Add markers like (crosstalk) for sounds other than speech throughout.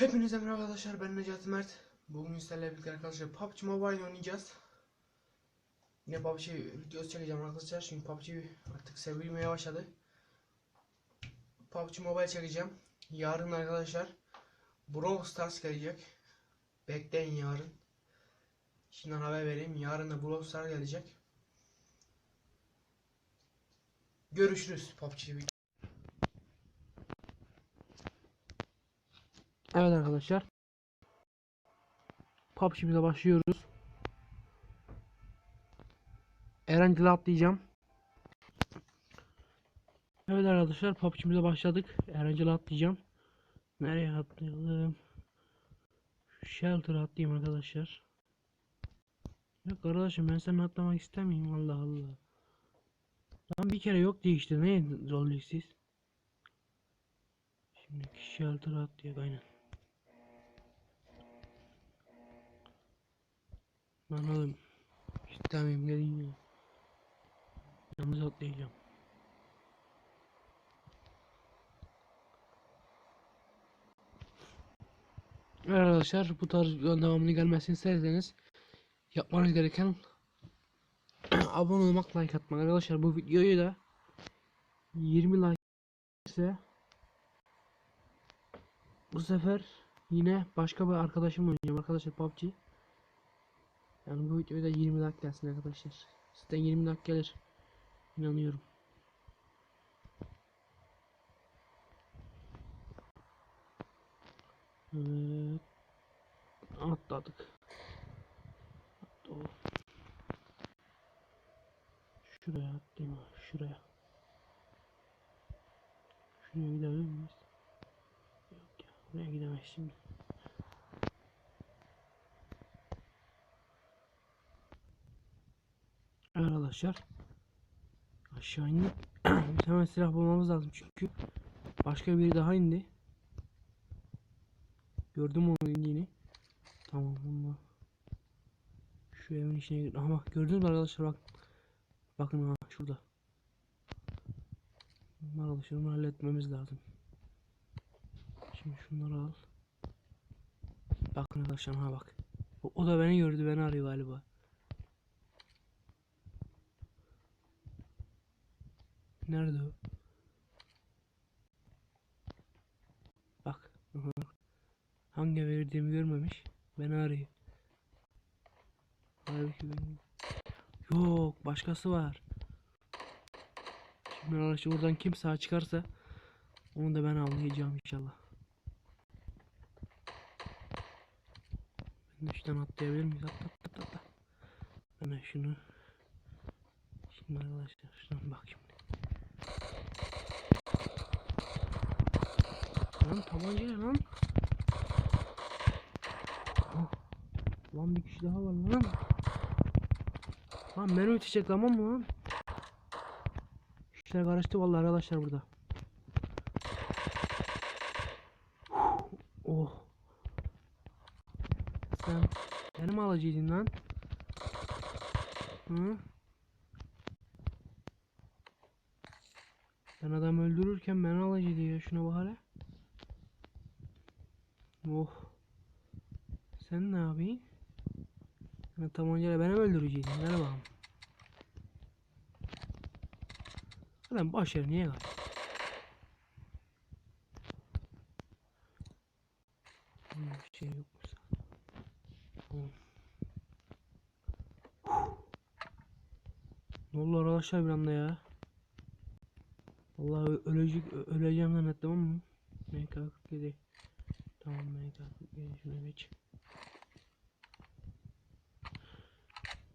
Hepinize merhaba arkadaşlar ben Necati Mert. Bugün sizlerle birlikte arkadaşlar PUBG Mobile oynayacağız. Yine PUBG videosu çekeceğim arkadaşlar çünkü PUBG artık sevilmeye başladı. PUBG Mobile çekeceğim. Yarın arkadaşlar Brawl Stars gelecek. Bekleyin yarın. Şimdiden haber vereyim. Yarın da Brawl Stars gelecek. Görüşürüz PUBG. Evet arkadaşlar. PUBG'mize başlıyoruz. Erencil'e atlayacağım. Evet arkadaşlar PUBG'mize başladık. Erencil'e atlayacağım. Nereye atlayalım? Şu Shelter'a atlayayım arkadaşlar. Yok arkadaşım ben seninle atlamak istemiyorum Allah Allah. Lan bir kere yok diye işte ne zorluyor siz? Şimdi Shelter'a atlayak aynen. Lan oğlum istemiyorum gelin ya. Yalnız atlayacağım. Evet arkadaşlar bu tarz videoların devamını gelmesini isterseniz yapmanız gereken (clears throat) abone olmak, like atmak. Arkadaşlar bu videoyu da 20 like ise bu sefer yine başka bir arkadaşım oynayacağım arkadaşlar PUBG. Yani bu videoya da 20 like gelsin arkadaşlar. Sizden 20 like gelir. İnanıyorum. Evet. Atladık. Oh. Şuraya atlayayım şuraya. Şuraya gidebilir miyiz? Yok ya, buraya gidemeyiz şimdi. Evet arkadaşlar. Aşağı indik. Hemen (clears throat) silah bulmamız lazım çünkü başka biri daha indi. Gördüm onu indiğini. Tamam bununla. Şu evin içine gir. Ama gördünüz mü arkadaşlar bak. Bakın ha şurada. Bunlar bunu halletmemiz lazım. Şimdi şunları al. Bakın arkadaşlar ha bak. O, o da beni gördü beni arıyor galiba. Nerede o? Bak. Hangi verdiğimi görmemiş. Beni arıyor. Halbuki benim. Yok başkası var. Şimdi arkadaşlar oradan kim sağ çıkarsa onu da ben avlayacağım inşallah. Ben de şuradan atlayabilir miyiz? Atla atla atla. Ben şunu Şimdi arkadaşlar şuradan bak Lan tabanca ne lan? Oh. Lan bir kişi daha var lan. Lan menü bitecek tamam mı lan? İşler karıştı vallahi arkadaşlar burada. Oh. Sen beni mi alacaktın lan? Hı? Ben adam öldürürken beni alacaktı ya şuna bak hele. Oh. Sen ne yapıyorsun? Sen tabancayla beni mi öldüreceksin? Ver bakalım. Adam ver niye kaç? Bir şey yok mu? Ne arkadaşlar bir anda ya? Vallahi ölecek öleceğim zannettim ama MK47 Tamam MK47 şuna geç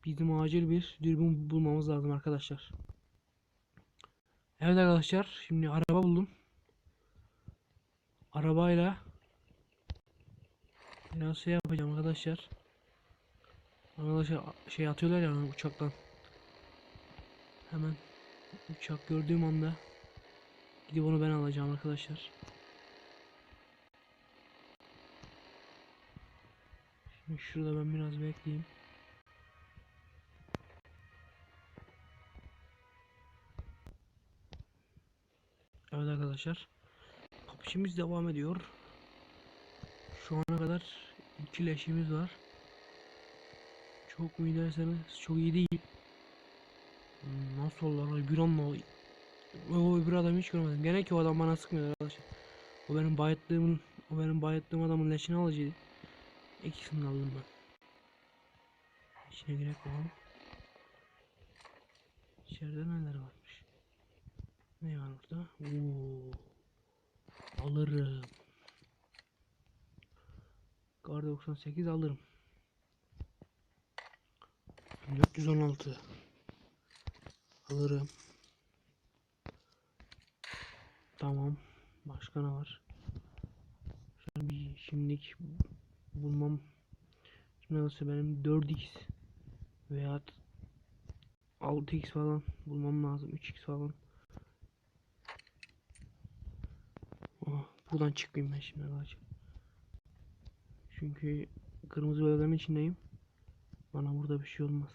Bizim acil bir dürbün bulmamız lazım arkadaşlar. Evet arkadaşlar şimdi araba buldum. Arabayla Biraz şey yapacağım arkadaşlar. Arkadaşlar şey atıyorlar ya uçaktan. Hemen uçak gördüğüm anda Gidip onu ben alacağım arkadaşlar. Şurada ben biraz bekleyeyim. Evet arkadaşlar. PUBG'miz devam ediyor. Şu ana kadar iki leşimiz var. Çok mu derseniz çok iyi değil. Nasıl olur bir anda o öbür adamı hiç görmedim. Gene ki o adam bana sıkmıyor arkadaşlar. O benim bayıttığımın o benim bayıttığım adamın leşini alıcıydı. De aldım ben. İçine girek bakalım. İçeride neler varmış. Ne var burada? Oo. Alırım. Kar 98 alırım. 416 alırım. Tamam. Başka ne var? Şöyle bir şimdilik bulmam. Nasıl benim 4x veya 6x falan bulmam lazım. 3x falan. Oh, buradan çıkmayayım ben şimdi arkadaşlar. Çünkü kırmızı bölgenin içindeyim. Bana burada bir şey olmaz.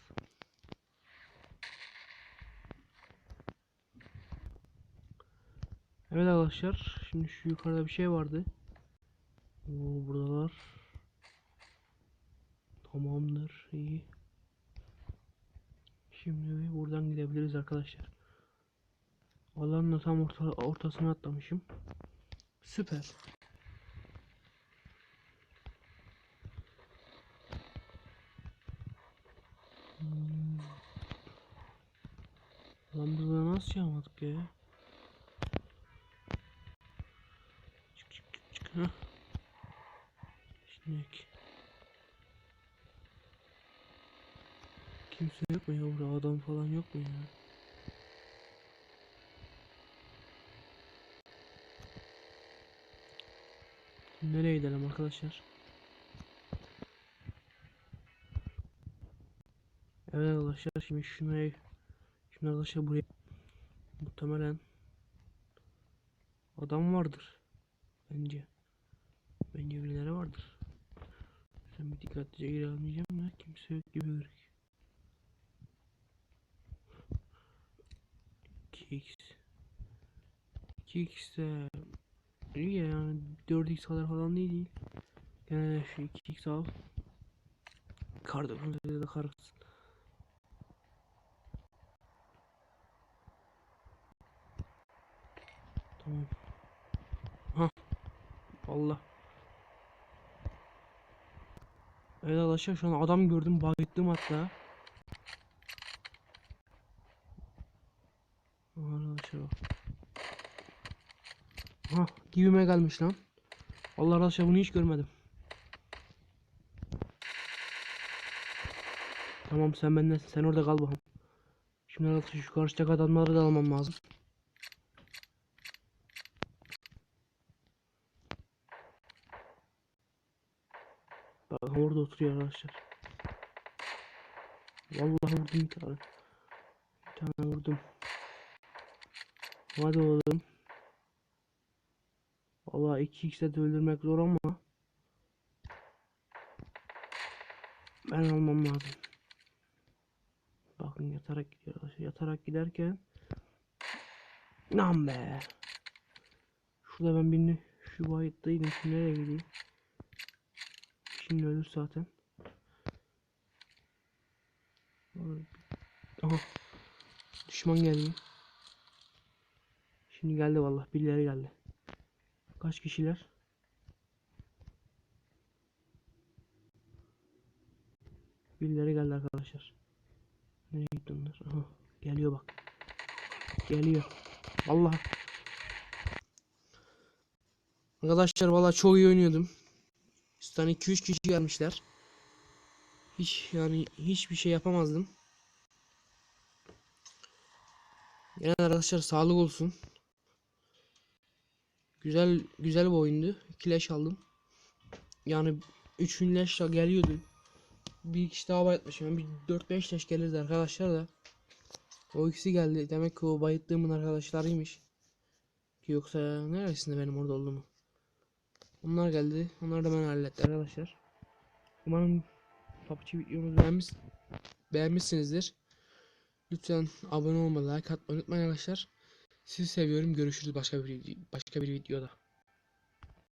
Evet arkadaşlar. Şimdi şu yukarıda bir şey vardı. Oo, buradalar. Tamamdır. iyi. Şimdi buradan gidebiliriz arkadaşlar. Alanın da tam orta, ortasına atlamışım. Süper. Hmm. Lan burada nasıl yapmadık ya? Çık çık çık çık. Heh. Şimdi yok mu ya? Adam falan yok mu ya? Nereye gidelim arkadaşlar? Evet arkadaşlar şimdi şunu şimdi arkadaşlar buraya. Muhtemelen adam vardır. Bence. Bence birileri vardır. Sen bir dikkatlice ilerleyeceğim da kimse yok gibi gözüküyor 2x 2x de iyi ya yani 4x kadar falan değil değil de şu 2x al kar da da kar Tamam. Ha. Allah. Evet arkadaşlar şu an adam gördüm bayıttım hatta. Arkadaşlar bak. Ha dibime gelmiş lan. Allah arkadaşlar bunu hiç görmedim. Tamam sen benden sen orada kal bakalım. Şimdi arkadaşlar şu karşıdaki adamları da almam lazım. Bak orada oturuyor arkadaşlar. Vallahi vurdum bir tane. Bir tane vurdum. Hadi oğlum. Vallahi 2x'e de öldürmek zor ama ben almam lazım. Bakın yatarak gidiyor. Yatarak giderken Lan be. Şurada ben birini şu bayıttaydım. Şimdi nereye gideyim? Şimdi ölür zaten. Aha. Düşman geldi. Şimdi geldi vallahi birileri geldi. Kaç kişiler? Birileri geldi arkadaşlar. Nereye gitti onlar? Aha. Geliyor bak. Geliyor. Allah. Arkadaşlar valla çok iyi oynuyordum. Üstten 2-3 kişi gelmişler. Hiç yani hiçbir şey yapamazdım. Yani arkadaşlar sağlık olsun. Güzel güzel bir oyundu. 2 leş aldım. Yani 3 leş geliyordu. Bir kişi daha bayatmışım. Yani bir 4-5 leş gelirdi arkadaşlar da. O ikisi geldi. Demek ki o bayıttığımın arkadaşlarıymış. Ki yoksa neresinde benim orada olduğumu. Onlar geldi. Onlar da ben halletti arkadaşlar. Umarım PUBG videomuzu beğenmiş, beğenmişsinizdir. Lütfen abone olmayı, like atmayı unutmayın arkadaşlar. Sizi seviyorum. Görüşürüz başka bir başka bir videoda.